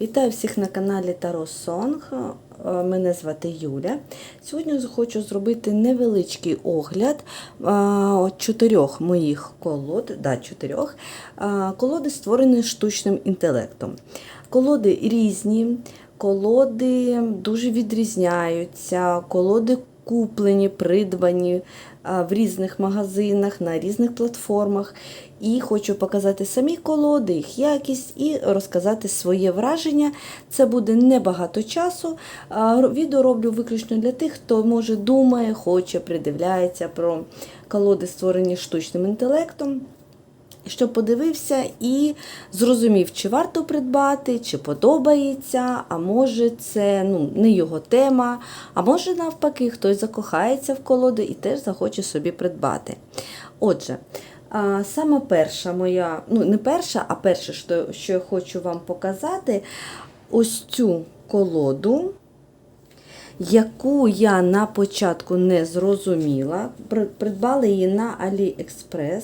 Вітаю всіх на каналі Таро Сонг. Е, Мене звати Юля. Сьогодні хочу зробити невеличкий огляд е, чотирьох моїх колод. Да, чотирьох. Е, Колоди створені штучним інтелектом. Колоди різні, колоди дуже відрізняються, колоди куплені, придбані в різних магазинах, на різних платформах. І хочу показати самі колоди, їх якість і розказати своє враження. Це буде небагато часу. Відео роблю виключно для тих, хто може думає, хоче, придивляється про колоди, створені штучним інтелектом щоб подивився і зрозумів, чи варто придбати, чи подобається, а може це ну, не його тема, а може навпаки, хтось закохається в колоди і теж захоче собі придбати. Отже, а, сама перша моя, ну не перша, а перше, що, що я хочу вам показати, ось цю колоду. Яку я на початку не зрозуміла, придбала її на AliExpress.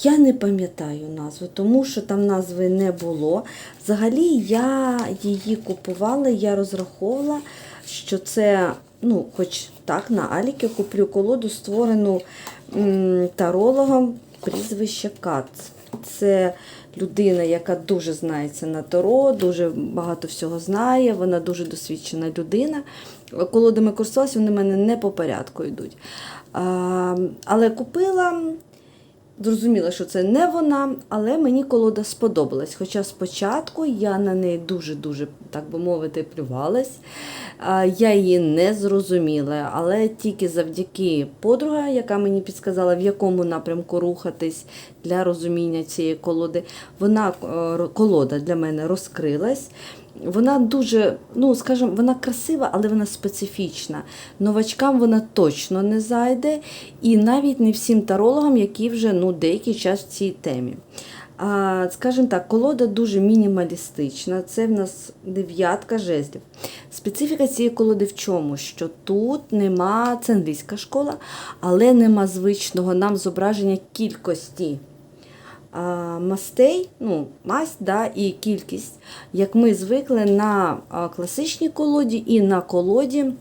Я не пам'ятаю назву, тому що там назви не було. Взагалі я її купувала, я розраховувала, що це, ну, хоч так, на Аліки куплю колоду, створену тарологом прізвище Кац. Це людина, яка дуже знається на таро, дуже багато всього знає, вона дуже досвідчена людина. Колодами користувалася, вони в мене не по порядку йдуть. А, але купила. Зрозуміла, що це не вона, але мені колода сподобалась. Хоча спочатку я на неї дуже-дуже, так би мовити, плювалась. Я її не зрозуміла, але тільки завдяки подруга, яка мені підсказала, в якому напрямку рухатись для розуміння цієї колоди, вона е, колода для мене розкрилась. Вона дуже, ну скажімо, вона красива, але вона специфічна. Новачкам вона точно не зайде, і навіть не всім тарологам, які вже ну, деякий час в цій темі. А, скажімо так, колода дуже мінімалістична. Це в нас дев'ятка жезлів. Специфіка цієї колоди в чому? Що тут нема, це англійська школа, але нема звичного нам зображення кількості мастей, ну, масть да, і кількість, як ми звикли на класичній колоді і на колоді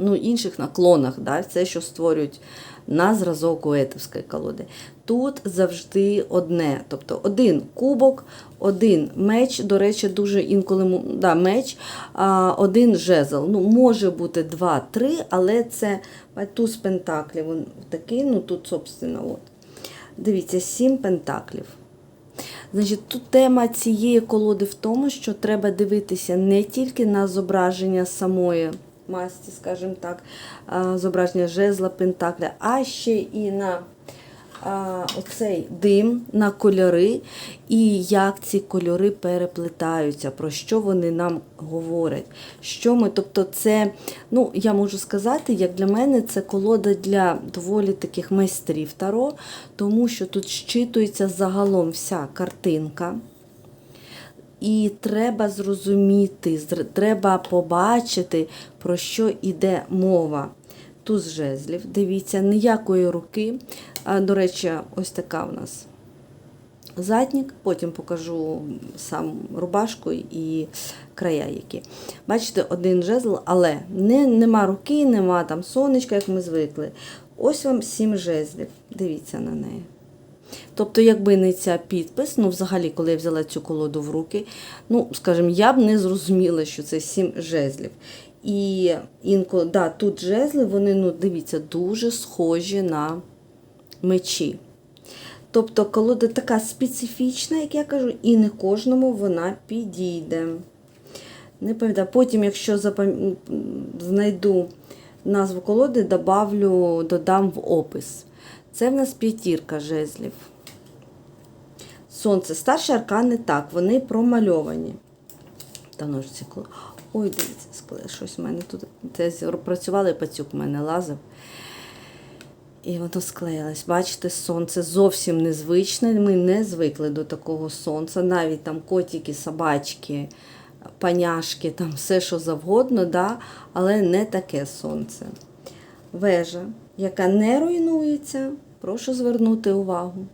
ну, інших наклонах, да, це, що створюють на зразок уетовської колоди. Тут завжди одне. Тобто один кубок, один меч, до речі, дуже інколи да, меч, а, один жезл. Ну, може бути два-три, але це туз пентаклів. Такий, ну тут, собственно, от. Дивіться, сім пентаклів. Значить, тут тема цієї колоди в тому, що треба дивитися не тільки на зображення самої масті, скажімо так, зображення жезла, пентакля, а ще і на оцей дим, на кольори, і як ці кольори переплетаються, про що вони нам говорять. Що ми, тобто, це, ну, я можу сказати, як для мене, це колода для доволі таких майстрів таро, тому що тут щитується загалом вся картинка. І треба зрозуміти, треба побачити, про що йде мова. Туз жезлів, дивіться, ніякої руки. До речі, ось така у нас заднік, потім покажу сам рубашку і края які. Бачите, один жезл, але не, нема руки, нема там сонечка, як ми звикли. Ось вам сім жезлів. Дивіться на неї. Тобто, якби не ця підпис, ну, взагалі, коли я взяла цю колоду в руки, ну, скажімо, я б не зрозуміла, що це сім жезлів. І інколи, да, тут жезли, вони, ну, дивіться, дуже схожі на мечі. Тобто колода така специфічна, як я кажу, і не кожному вона підійде. Не пам'ятаю. Потім, якщо запам... знайду назву колоди, добавлю, додам в опис. Це в нас п'ятірка жезлів. Сонце. Старші аркани так, вони промальовані. Та ножці. Ой, дивіться, щось в мене тут. Це працювали, пацюк в мене лазив. І воно склеїлось. Бачите, сонце зовсім незвичне. Ми не звикли до такого сонця. Навіть там котики, собачки, паняшки, там все, що завгодно, да? але не таке сонце. Вежа, яка не руйнується, прошу звернути увагу.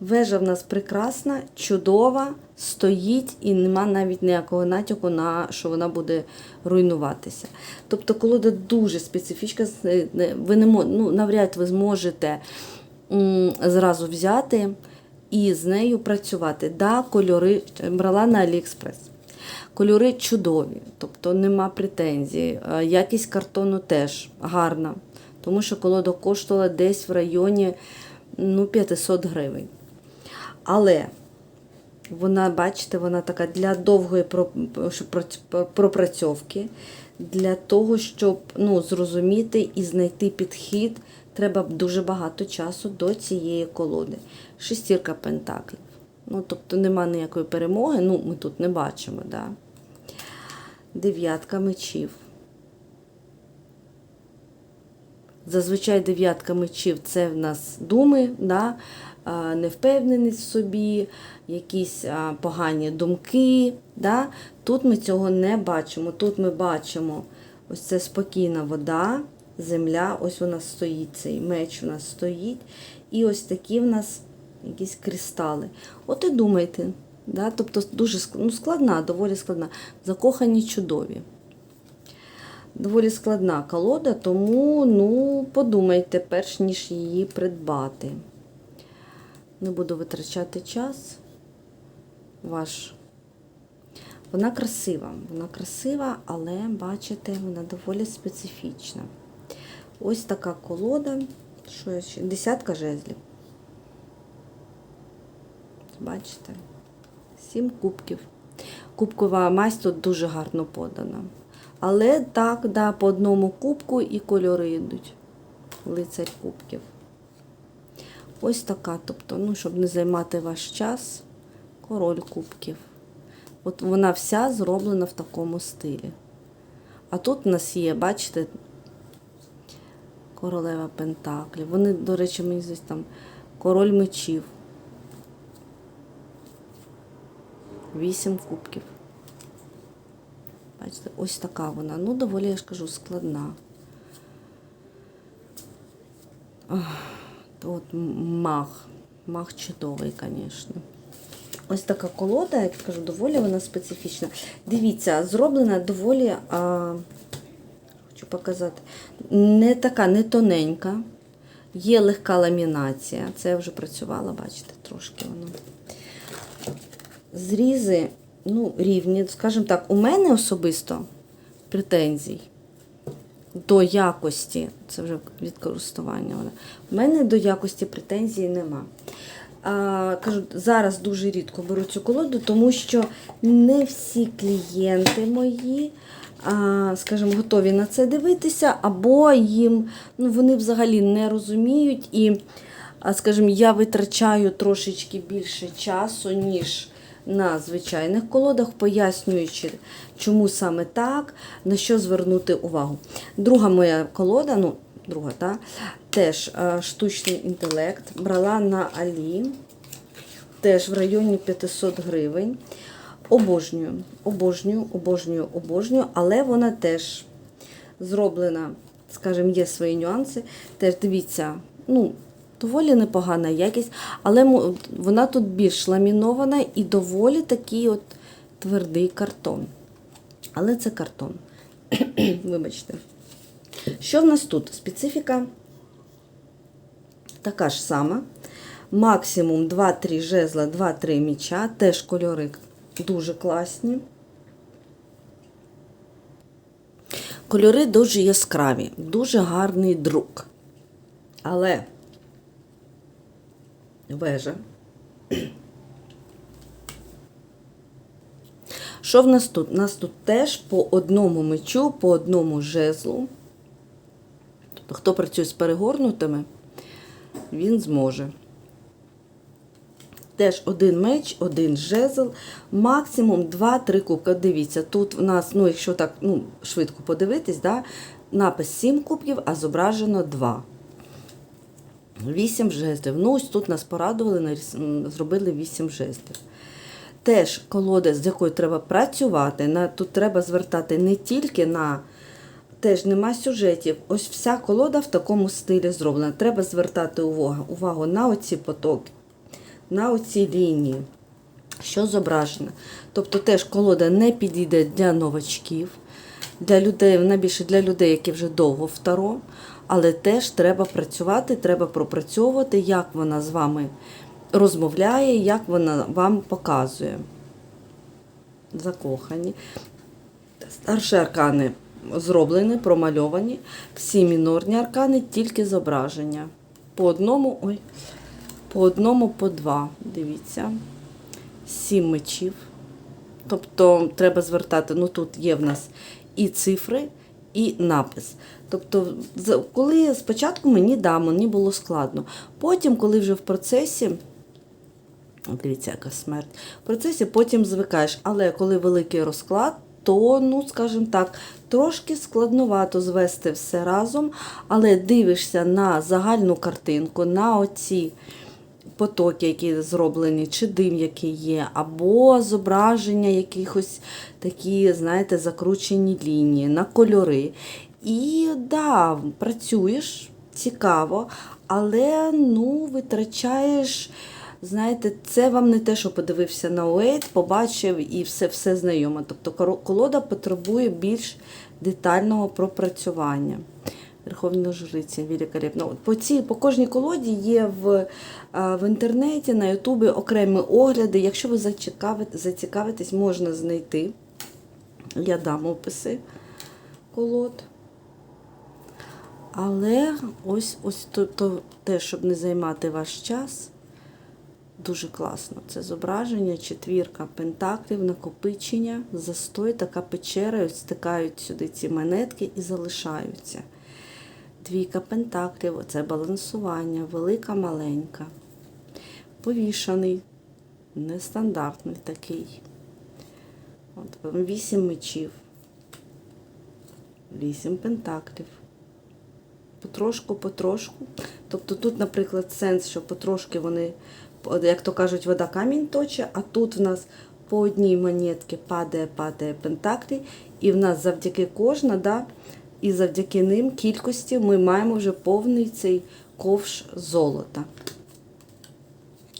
Вежа в нас прекрасна, чудова, стоїть і нема навіть ніякого натяку на що вона буде руйнуватися. Тобто колода дуже специфічна, ви не ну, навряд ви зможете зразу взяти і з нею працювати. Да, кольори брала на Аліекспрес. Кольори чудові, тобто нема претензій. Е, Якість картону теж гарна, тому що колода коштувала десь в районі ну, 500 гривень. Але вона, бачите, вона така для довгої пропрацьовки, для того, щоб ну, зрозуміти і знайти підхід, треба дуже багато часу до цієї колоди. Шестірка пентаклів. Ну, тобто нема ніякої перемоги, ну, ми тут не бачимо. Да? Дев'ятка мечів. Зазвичай дев'ятка мечів це в нас думи, да? А, невпевненість в собі, якісь погані думки. Да? Тут ми цього не бачимо. Тут ми бачимо ось це спокійна вода, земля, ось вона стоїть, цей меч у нас стоїть. І ось такі в нас якісь кристали. От і думайте. Да? Тобто дуже ну, складна, доволі складна. Закохані чудові доволі складна колода, тому ну, подумайте, перш ніж її придбати. Не буду витрачати час ваш. Вона красива, вона красива, але бачите, вона доволі специфічна. Ось така колода. Що я ще? Десятка жезлів. Бачите? Сім кубків. Кубкова мазь тут дуже гарно подана. Але так, да, по одному кубку і кольори йдуть. Лицарь кубків. Ось така, тобто, ну, щоб не займати ваш час, король кубків. От вона вся зроблена в такому стилі. А тут у нас є, бачите, королева Пентаклів. Вони, до речі, мені здається, там король мечів. Вісім кубків. Бачите, ось така вона. Ну, доволі, я ж кажу, складна. Ах, От мах. Мах чудовий, звісно. Ось така колода, як кажу, доволі вона специфічна. Дивіться, зроблена доволі, а, хочу показати, не така, не тоненька. Є легка ламінація. Це я вже працювала, бачите, трошки воно. Зрізи, ну, рівні, скажімо так, у мене особисто претензій до якості, це вже від користування. У мене до якості претензій нема. А, кажу, зараз дуже рідко беру цю колоду, тому що не всі клієнти мої, а, скажімо, готові на це дивитися, або їм ну, вони взагалі не розуміють. І, а, скажімо, я витрачаю трошечки більше часу, ніж на звичайних колодах, пояснюючи, чому саме так, на що звернути увагу. Друга моя колода, ну, друга, та, теж е, штучний інтелект, брала на Алі, теж в районі 500 гривень. Обожнюю, обожнюю, обожнюю, обожнюю, але вона теж зроблена, скажімо, є свої нюанси. Теж дивіться, ну, доволі непогана якість, але вона тут більш ламінована і доволі такий от твердий картон. Але це картон. Вибачте. Що в нас тут? Специфіка така ж сама. Максимум 2-3 жезла, 2-3 міча. Теж кольори дуже класні. Кольори дуже яскраві, дуже гарний друк. Але вежа. Що в нас тут? У нас тут теж по одному мечу, по одному жезлу. Тобто, хто працює з перегорнутими, він зможе. Теж один меч, один жезл, максимум 2-3 кубка. Дивіться, тут в нас, ну, якщо так ну, швидко подивитись, да, напис 7 кубків, а зображено 2. 8 жезлів. Ну, ось тут нас порадували, зробили 8 жезлів. Теж колода, з якою треба працювати. На, тут треба звертати не тільки на теж нема сюжетів. Ось вся колода в такому стилі зроблена. Треба звертати увагу, увагу на оці потоки, на оці лінії. Що зображено? Тобто теж колода не підійде для новачків, для людей, вона більше для людей, які вже довго в таро, але теж треба працювати, треба пропрацьовувати, як вона з вами розмовляє, як вона вам показує. Закохані. Старші аркани зроблені, промальовані. Всі мінорні аркани, тільки зображення. По одному, ой, по одному, по два. Дивіться. Сім мечів. Тобто треба звертати, ну тут є в нас і цифри, і напис. Тобто, коли спочатку мені да, мені було складно. Потім, коли вже в процесі. Дивіться, яка смерть. В процесі потім звикаєш, але коли великий розклад, то, ну, скажімо так, трошки складновато звести все разом, але дивишся на загальну картинку, на оці потоки, які зроблені, чи дим, який є, або зображення якихось такі, знаєте, закручені лінії, на кольори. І да, працюєш цікаво, але ну, витрачаєш. Знаєте, це вам не те, що подивився на Уейт, побачив і все все знайомо. Тобто колода потребує більш детального пропрацювання. Верховна жриця великолепно. От По, по кожній колоді є в, в інтернеті, на Ютубі окремі огляди. Якщо ви зацікавите, зацікавитесь, можна знайти. Я дам описи колод. Але ось ось то, то те, щоб не займати ваш час, дуже класно. Це зображення, четвірка пентаклів, накопичення, застой, така печера, стикають сюди ці монетки і залишаються. Двійка пентаклів, оце балансування, велика, маленька. Повішаний, нестандартний такий. От, вісім мечів, вісім пентаклів. Потрошку, потрошку. Тобто тут, наприклад, сенс, що потрошки вони, як то кажуть, вода камінь точить, а тут в нас по одній монетці падає, падає пентаклі, і в нас завдяки кожна, да, і завдяки ним кількості ми маємо вже повний цей ковш золота.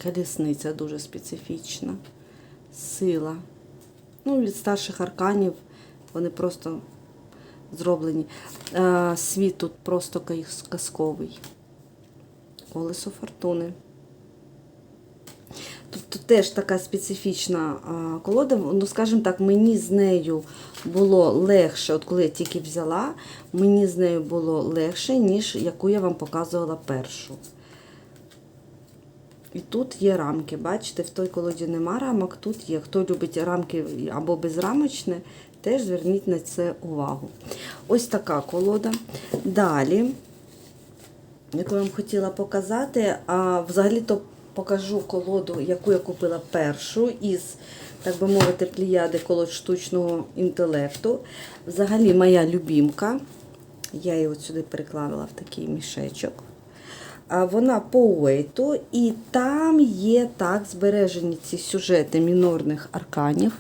Колісниця дуже специфічна. Сила. Ну, від старших арканів вони просто зроблені. Е, Світ тут просто казковий. Колесо фортуни. Тобто теж така специфічна а, колода. Ну, скажімо так, мені з нею було легше, от коли я тільки взяла, мені з нею було легше, ніж яку я вам показувала першу. І тут є рамки. Бачите, в той колоді нема рамок, тут є. Хто любить рамки або безрамочне, теж зверніть на це увагу. Ось така колода. Далі, яку я вам хотіла показати, а взагалі-то покажу колоду, яку я купила першу із, так би мовити, пліяди колод штучного інтелекту. Взагалі, моя любімка. Я її от сюди переклала в такий мішечок. Вона по уейту, і там є так збережені ці сюжети мінорних арканів.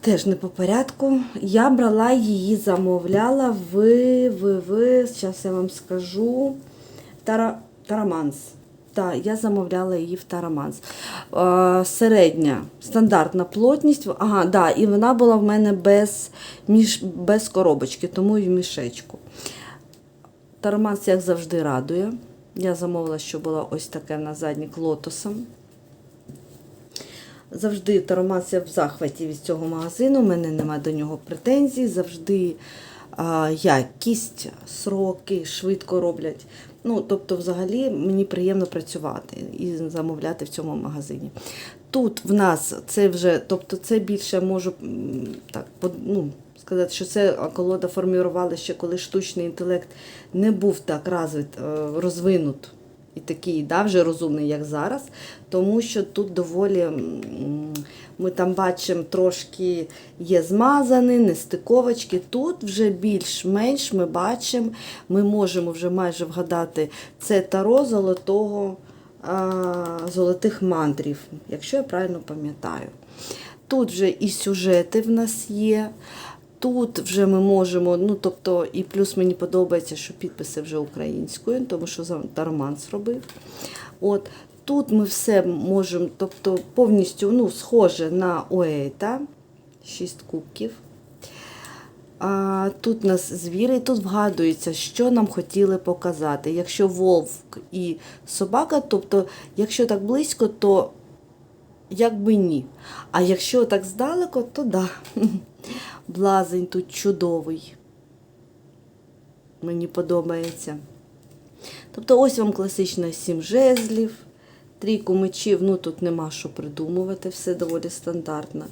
Теж не по порядку. Я брала її, замовляла в, в, в зараз я вам скажу, Тара, Тараманс. Так, я замовляла її в Тараманс. Е, середня стандартна плотність. Ага, да, і вона була в мене без, між, без коробочки, тому і в мішечку. Тараманс, як завжди, радує. Я замовила, що була ось таке на заднік лотосом. Завжди Таромас я в захваті від цього магазину, у мене немає до нього претензій. Завжди якість, сроки швидко роблять. Ну, тобто, взагалі, мені приємно працювати і замовляти в цьому магазині. Тут в нас це вже, тобто, це більше можу так, ну, сказати, що це колода формірувала ще коли штучний інтелект не був так розвит, е, розвинут і такий да, вже розумний, як зараз, тому що тут доволі ми там бачимо трошки є змазані, нестиковочки. Тут вже більш-менш ми бачимо, ми можемо вже майже вгадати це таро золотого, золотих мандрів, якщо я правильно пам'ятаю. Тут вже і сюжети в нас є. Тут вже ми можемо, ну тобто, і плюс мені подобається, що підписи вже українською, тому що за- та роман зробив. От Тут ми все можемо, тобто повністю ну, схоже на Уейта, 6 кубків. А, тут у нас звіри, і тут вгадується, що нам хотіли показати. Якщо вовк і собака, тобто, якщо так близько, то якби ні. А якщо так здалеку, то да. Блазень тут чудовий. Мені подобається. Тобто ось вам класична сім жезлів, трійку мечів, ну тут нема що придумувати, все доволі стандартно.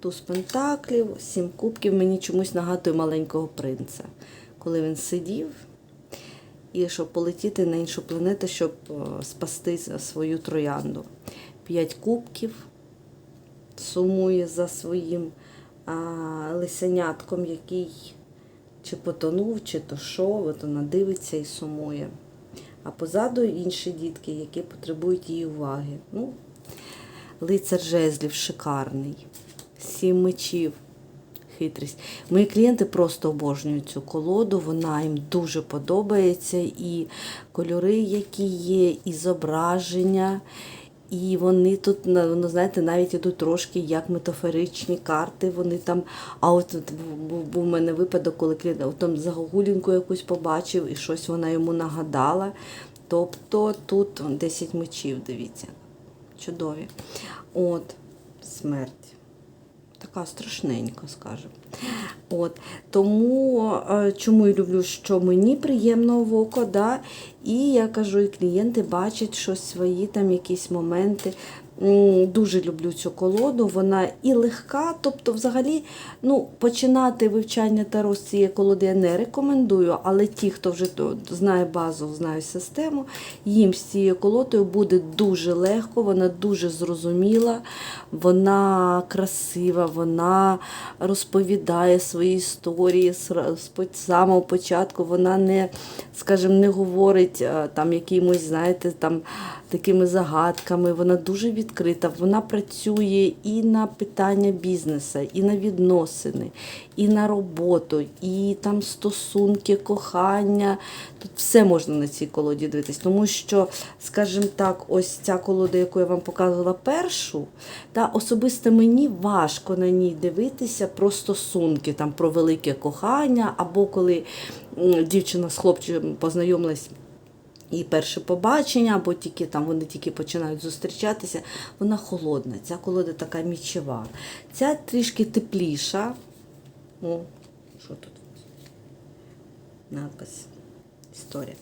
Туз пентаклів, сім кубків, мені чомусь нагадує маленького принца. Коли він сидів і щоб полетіти на іншу планету, щоб е, спасти свою троянду. П'ять кубків сумує за своїм лисенятком, який чи потонув, чи то що, от вона дивиться і сумує. А позаду інші дітки, які потребують її уваги. Ну, лицар жезлів шикарний, сім мечів, хитрість. Мої клієнти просто обожнюють цю колоду, вона їм дуже подобається. І кольори, які є, і зображення. І вони тут, ну, знаєте, навіть ідуть трошки як метафоричні карти. Вони там, а от був, був у мене випадок, коли клієнт там загогулінку якусь побачив і щось вона йому нагадала. Тобто тут 10 мечів, дивіться, чудові. От, смерть. Така страшненька, скажімо. От. Тому е, чому я люблю, що мені приємно в око, да? і я кажу, і клієнти бачать щось свої там якісь моменти. Дуже люблю цю колоду, вона і легка, тобто, взагалі, ну, починати вивчання таро з цієї колоди я не рекомендую, але ті, хто вже знає базу, знає систему, їм з цією колодою буде дуже легко, вона дуже зрозуміла, вона красива, вона розповідає свої історії з самого початку. Вона не, скажімо, не говорить е, там якимось, знаєте, там такими загадками. Вона дуже відкрита. Вона працює і на питання бізнесу, і на відносини, і на роботу, і там стосунки, кохання. Тут все можна на цій колоді дивитись, тому що, скажімо так, ось ця колода, яку я вам показувала першу, та особисто мені важко на ній дивитися про стосунки, там про велике кохання, або коли дівчина з хлопчиком познайомилась. І перше побачення, або тільки там вони тільки починають зустрічатися, вона холодна. Ця колода така мічева. Ця трішки тепліша. О, що тут? Надпис. Історія.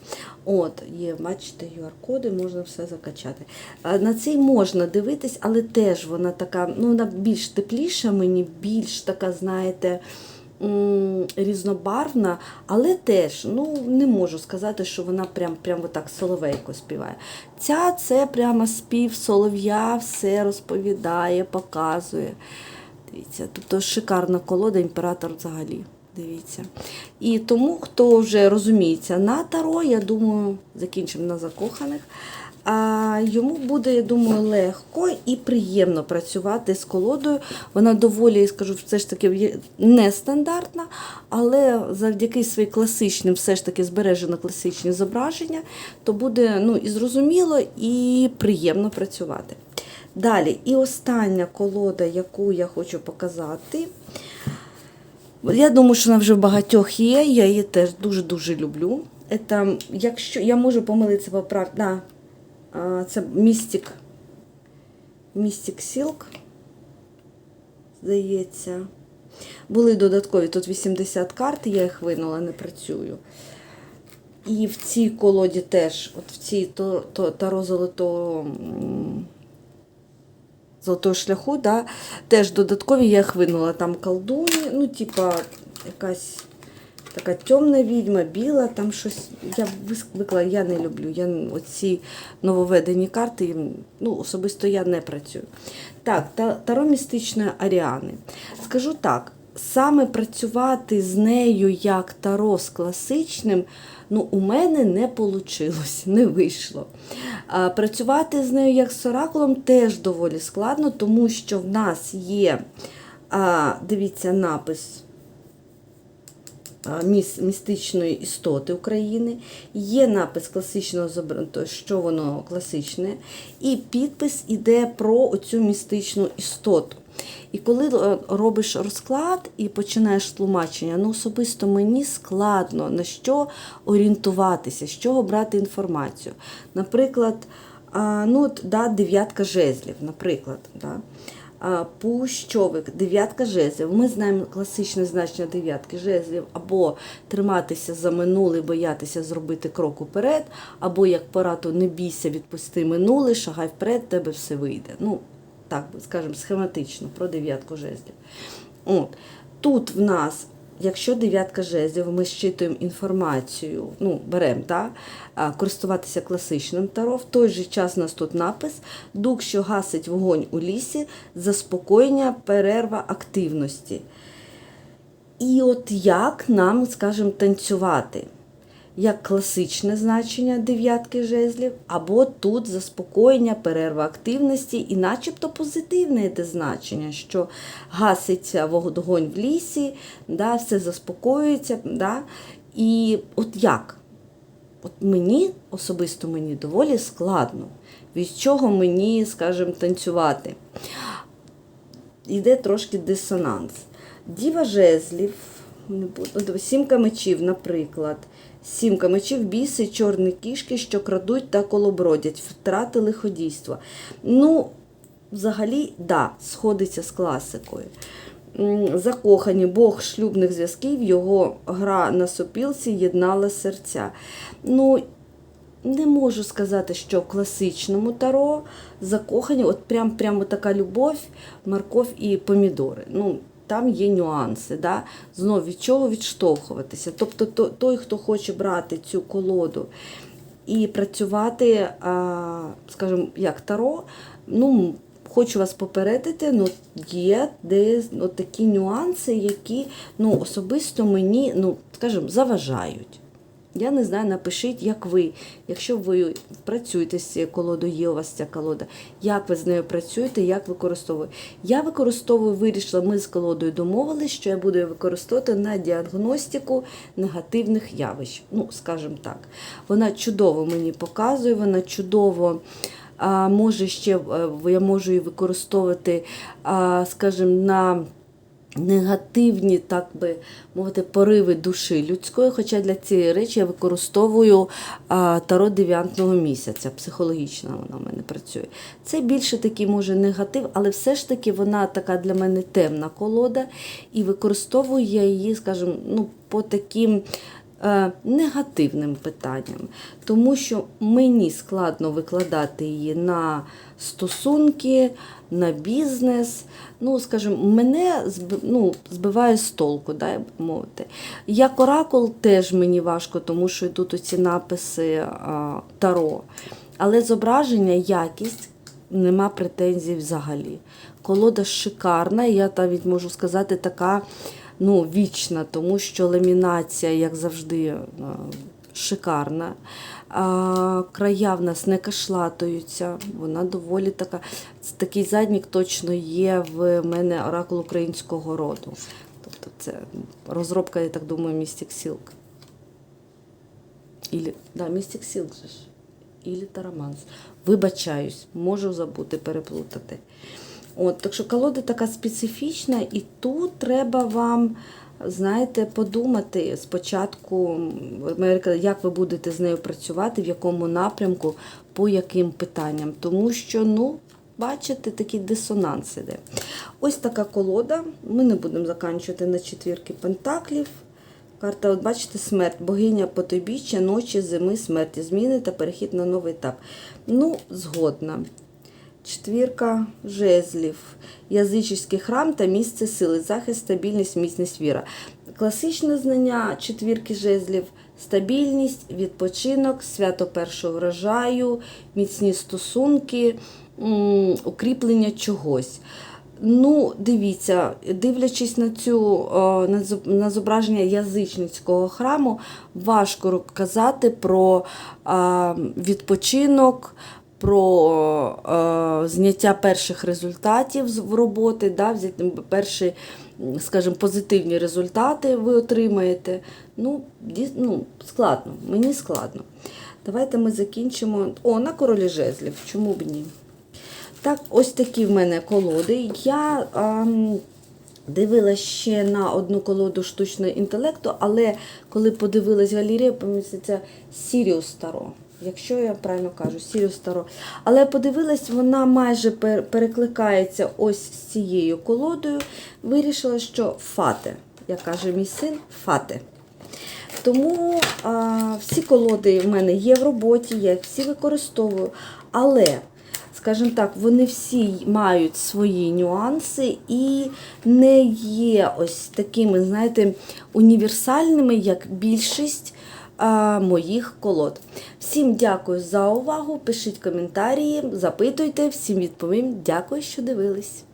От, є, бачите, QR-коди, можна все закачати. На цей можна дивитись, але теж вона така, ну, вона більш тепліша мені, більш така, знаєте, різнобарвна, але теж ну, не можу сказати, що вона прям, прям отак соловейко співає. Ця це прямо спів солов'я, все розповідає, показує. Дивіться, тобто шикарна колода, імператор взагалі. Дивіться. І тому, хто вже розуміється на таро, я думаю, закінчимо на закоханих. А йому буде, я думаю, легко і приємно працювати з колодою. Вона доволі, я скажу, все ж таки нестандартна, але завдяки своїм класичним, все ж таки збережено класичні зображення, то буде ну, і зрозуміло, і приємно працювати. Далі, і остання колода, яку я хочу показати. Я думаю, що вона вже в багатьох є. Я її теж дуже-дуже люблю. Это, якщо я можу помилитися поправ... Да, це Містик. Містик Сілк. Здається. Були додаткові, тут 80 карт, я їх винула, не працюю. І в цій колоді теж, от в цій то, то, таро золотого. золотого шляху, да, теж додаткові я їх винула. Там колдуні, ну, типа, якась така темна відьма, біла, там щось. Я виклала, я не люблю. Я оці нововведені карти, ну, особисто я не працюю. Так, таро містичної Аріани. Скажу так. Саме працювати з нею як таро з класичним, ну, у мене не вийшло, не вийшло. А, працювати з нею як з оракулом теж доволі складно, тому що в нас є, а, дивіться, напис містичної істоти України, є напис класичного що воно класичне, і підпис іде про цю містичну істоту. І коли е, робиш розклад і починаєш тлумачення, ну особисто мені складно на що орієнтуватися, з чого брати інформацію. Наприклад, ну, да, дев'ятка жезлів, наприклад. Да. Пущовик, дев'ятка жезлів. Ми знаємо класичне значення дев'ятки жезлів, або триматися за минуле, боятися зробити крок уперед, або як пораду не бійся, відпусти минуле, шагай вперед, тебе все вийде. Ну, так, скажімо, схематично про дев'ятку жезлів. От. Тут в нас, якщо дев'ятка жезлів, ми щитуємо інформацію, ну, беремо, да, користуватися класичним таро, в той же час у нас тут напис Дух, що гасить вогонь у лісі, заспокоєння, перерва активності. І от як нам, скажімо, танцювати? Як класичне значення дев'ятки жезлів, або тут заспокоєння, перерва активності, і начебто позитивне йде значення, що гаситься вогонь в лісі, да, все заспокоюється. Да, і от як? От мені, особисто мені доволі складно, від чого мені, скажімо, танцювати. Йде трошки дисонанс. Діва жезлів, сімка мечів, наприклад. Сімка мечів, біси, чорні кішки, що крадуть та колобродять, втрати лиходійства. Ну, взагалі, да, сходиться з класикою. Закохані Бог шлюбних зв'язків, його гра на сопілці єднала серця. Ну, не можу сказати, що в класичному таро закохані, от прям, прямо така любов, морков і помідори. Ну, там є нюанси, да? знов від чого відштовхуватися. Тобто той, хто хоче брати цю колоду і працювати, скажімо, як таро, ну, хочу вас попередити, ну, є де ну, такі нюанси, які ну, особисто мені, ну, скажімо, заважають. Я не знаю, напишіть, як ви, якщо ви працюєте з цією колодою, є у вас ця колода, як ви з нею працюєте, як використовуєте. Я використовую, вирішила, ми з колодою домовились, що я буду її використовувати на діагностику негативних явищ. Ну, скажімо так. Вона чудово мені показує, вона чудово. А, може ще е, я можу її використовувати, скажімо, на негативні, так би мовити, пориви душі людської. Хоча для цієї речі я використовую а, таро дев'ятного місяця. Психологічно вона в мене працює. Це більше такий може негатив, але все ж таки вона така для мене темна колода, і використовую я її, скажімо, ну, по таким. е, Негативним питанням, тому що мені складно викладати її на стосунки, на бізнес. Ну, скажімо, мене ну, збиває з толку, да, як би мовити. Як оракул теж мені важко, тому що йдуть оці написи а, таро. Але зображення, якість нема претензій взагалі. Колода шикарна, я навіть можу сказати, така ну, вічна, тому що ламінація, як завжди, а, шикарна. Края в нас не кашлатуються, вона доволі така. Такий заднік точно є в мене оракул українського роду. Тобто це розробка, я так думаю, Mystic Silk. Ілі, да, Mystic Silk же ж. Ілі Тараманс. Вибачаюсь, можу забути, переплутати. От, так що колода така специфічна, і тут треба вам, знаєте, подумати спочатку, як ви будете з нею працювати, в якому напрямку, по яким питанням. Тому що, ну, бачите, такий дисонанс іде. Ось така колода. Ми не будемо заканчувати на четвірки пентаклів. Карта, от бачите, смерть, богиня потойбіччя, ночі, зими, смерті, зміни та перехід на новий етап. Ну, згодна. Четвірка жезлів, язичний храм та місце сили, захист, стабільність, міцність, віра. Класичне знання четвірки жезлів, стабільність, відпочинок, свято першого врожаю, міцні стосунки, укріплення чогось. Ну, дивіться, дивлячись на цю на зображення язичницького храму, важко казати про відпочинок, про е, зняття перших результатів з роботи, да, перші, скажімо, позитивні результати ви отримаєте. Ну, дійс- ну, складно, мені складно. Давайте ми закінчимо. О, на королі жезлів, чому б ні? Так, ось такі в мене колоди. Я ем, дивилась ще на одну колоду штучного інтелекту, але коли подивилась галерею, поміститься Сіріус Таро. Якщо я правильно кажу, Сіріус Таро. Але подивилась, вона майже перекликається ось з цією колодою. Вирішила, що фате, як каже мій син, фате. Тому а, всі колоди в мене є в роботі, я їх всі використовую. Але, скажімо так, вони всі мають свої нюанси і не є ось такими, знаєте, універсальними, як більшість моїх колод. Всім дякую за увагу. Пишіть коментарі, запитуйте, всім відповім. Дякую, що дивились.